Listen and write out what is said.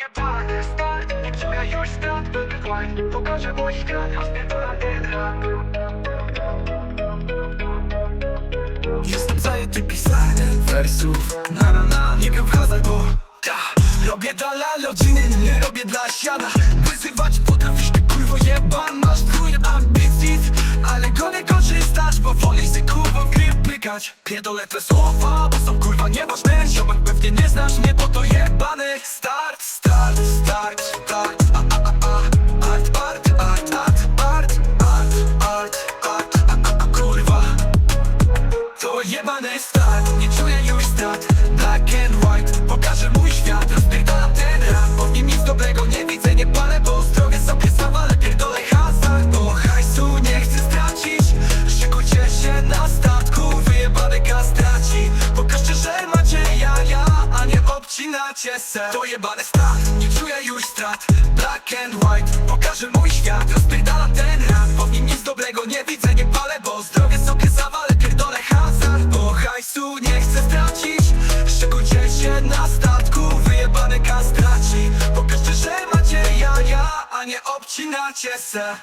Pojebany start, nie czuję już strat Wykłaj, pokażę mój świat, a spierdolę ten rap Jestem zajęty pisaniem wersów. Na na na, nie wiem wchadzaj, bo ta, Robię dla rodziny, nie robię dla siana. Wyzywać potrafisz ty kurwo jeban Masz twój ambicji, ale go nie korzystasz Bo wolisz ty kurwo w gry wpykać Pierdolę te słowa, bo są kurwa jebany start, nie czuję już strat. Black and white, pokażę mój świat. Rozpierdalam ten rap, bo w nim nic dobrego nie widzę. Nie palę, bo zdrowie sobie zawalę Pierdolę hazard, bo hajsu nie chcę stracić. Szykujcie się na statku, wyjebany gaz traci. Pokażcie, że macie jaja, a nie obcinacie se. To jebany start, nie czuję już strat. Black and white, pokażę mój świat. Rozpierdalam ten rap, bo w nim nic dobrego nie widzę. Nie Чи наче все?